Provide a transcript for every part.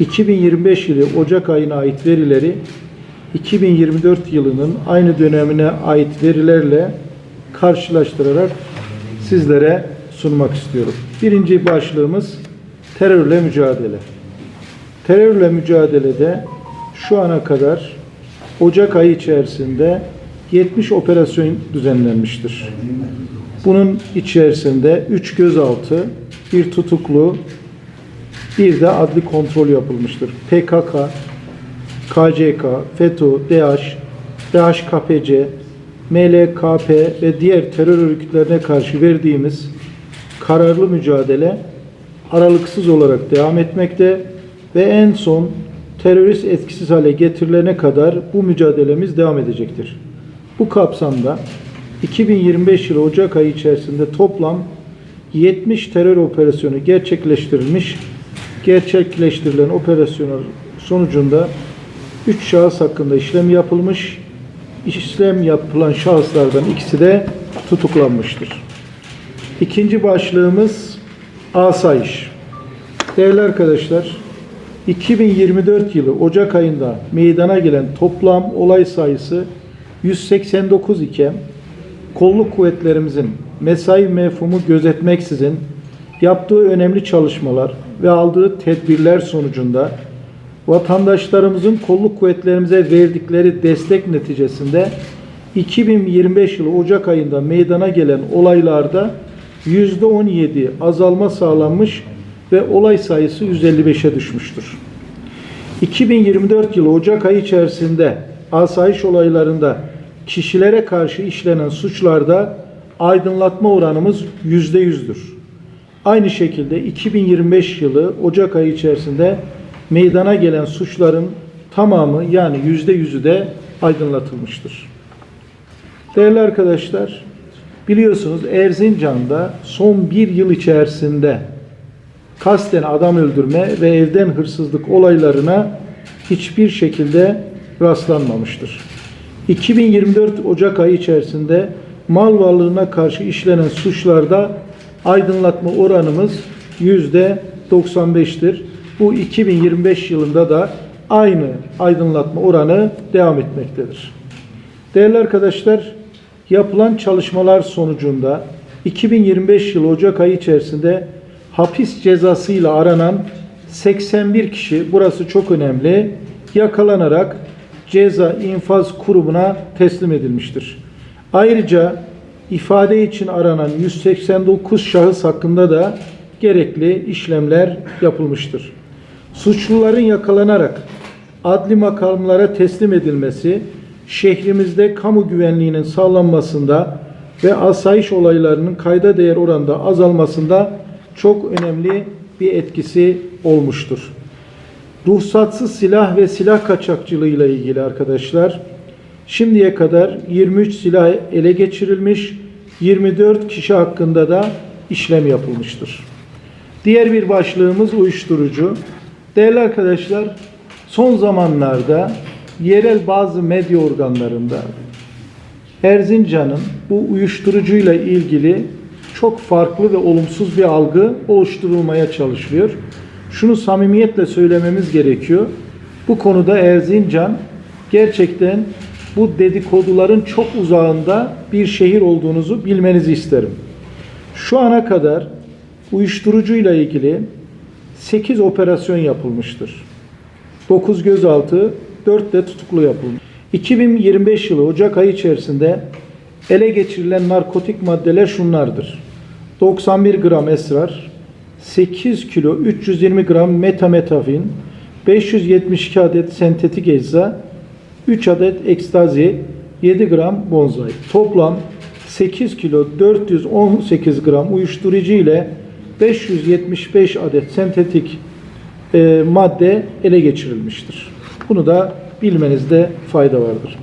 2025 yılı Ocak ayına ait verileri 2024 yılının aynı dönemine ait verilerle karşılaştırarak sizlere sunmak istiyorum. Birinci başlığımız terörle mücadele. Terörle mücadelede şu ana kadar Ocak ayı içerisinde 70 operasyon düzenlenmiştir. Bunun içerisinde 3 gözaltı, bir tutuklu, bir de adli kontrol yapılmıştır. PKK, KCK, FETÖ, DH, DHKPC, MLKP ve diğer terör örgütlerine karşı verdiğimiz kararlı mücadele aralıksız olarak devam etmekte ve en son terörist etkisiz hale getirilene kadar bu mücadelemiz devam edecektir. Bu kapsamda 2025 yılı Ocak ayı içerisinde toplam 70 terör operasyonu gerçekleştirilmiş. Gerçekleştirilen operasyonlar sonucunda 3 şahıs hakkında işlem yapılmış. İşlem yapılan şahıslardan ikisi de tutuklanmıştır. İkinci başlığımız asayiş. Değerli arkadaşlar, 2024 yılı Ocak ayında meydana gelen toplam olay sayısı 189 iken kolluk kuvvetlerimizin mesai mefhumu gözetmeksizin yaptığı önemli çalışmalar ve aldığı tedbirler sonucunda vatandaşlarımızın kolluk kuvvetlerimize verdikleri destek neticesinde 2025 yılı Ocak ayında meydana gelen olaylarda %17 azalma sağlanmış ve olay sayısı 155'e düşmüştür. 2024 yılı Ocak ayı içerisinde asayiş olaylarında kişilere karşı işlenen suçlarda aydınlatma oranımız %100'dür. Aynı şekilde 2025 yılı Ocak ayı içerisinde meydana gelen suçların tamamı yani %100'ü de aydınlatılmıştır. Değerli arkadaşlar, biliyorsunuz Erzincan'da son bir yıl içerisinde kasten adam öldürme ve evden hırsızlık olaylarına hiçbir şekilde rastlanmamıştır. 2024 Ocak ayı içerisinde mal varlığına karşı işlenen suçlarda aydınlatma oranımız yüzde 95'tir. Bu 2025 yılında da aynı aydınlatma oranı devam etmektedir. Değerli arkadaşlar, yapılan çalışmalar sonucunda 2025 yılı Ocak ayı içerisinde hapis cezasıyla aranan 81 kişi, burası çok önemli, yakalanarak ceza infaz kurumuna teslim edilmiştir. Ayrıca ifade için aranan 189 şahıs hakkında da gerekli işlemler yapılmıştır. Suçluların yakalanarak adli makamlara teslim edilmesi, şehrimizde kamu güvenliğinin sağlanmasında ve asayiş olaylarının kayda değer oranda azalmasında çok önemli bir etkisi olmuştur. Ruhsatsız silah ve silah kaçakçılığıyla ilgili arkadaşlar, şimdiye kadar 23 silah ele geçirilmiş, 24 kişi hakkında da işlem yapılmıştır. Diğer bir başlığımız uyuşturucu. Değerli arkadaşlar, son zamanlarda yerel bazı medya organlarında Erzincan'ın bu uyuşturucuyla ilgili çok farklı ve olumsuz bir algı oluşturulmaya çalışılıyor. Şunu samimiyetle söylememiz gerekiyor. Bu konuda Erzincan gerçekten bu dedikoduların çok uzağında bir şehir olduğunuzu bilmenizi isterim. Şu ana kadar uyuşturucuyla ilgili 8 operasyon yapılmıştır. 9 gözaltı, 4 de tutuklu yapılmış. 2025 yılı Ocak ayı içerisinde ele geçirilen narkotik maddeler şunlardır. 91 gram esrar, 8 kilo 320 gram metametafin, 572 adet sentetik ecza, 3 adet ekstazi, 7 gram bonzai. Toplam 8 kilo 418 gram uyuşturucu ile 575 adet sentetik e, madde ele geçirilmiştir. Bunu da bilmenizde fayda vardır.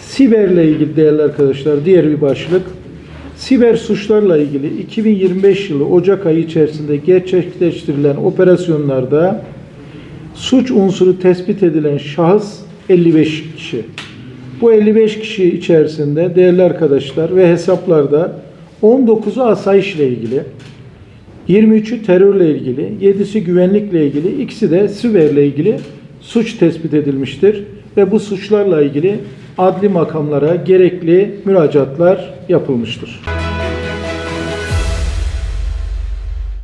Siberle ilgili değerli arkadaşlar diğer bir başlık. Siber suçlarla ilgili 2025 yılı Ocak ayı içerisinde gerçekleştirilen operasyonlarda suç unsuru tespit edilen şahıs 55 kişi. Bu 55 kişi içerisinde değerli arkadaşlar ve hesaplarda 19'u asayiş ile ilgili, 23'ü terörle ilgili, 7'si güvenlikle ilgili, ikisi de siberle ilgili suç tespit edilmiştir. Ve bu suçlarla ilgili adli makamlara gerekli müracaatlar yapılmıştır.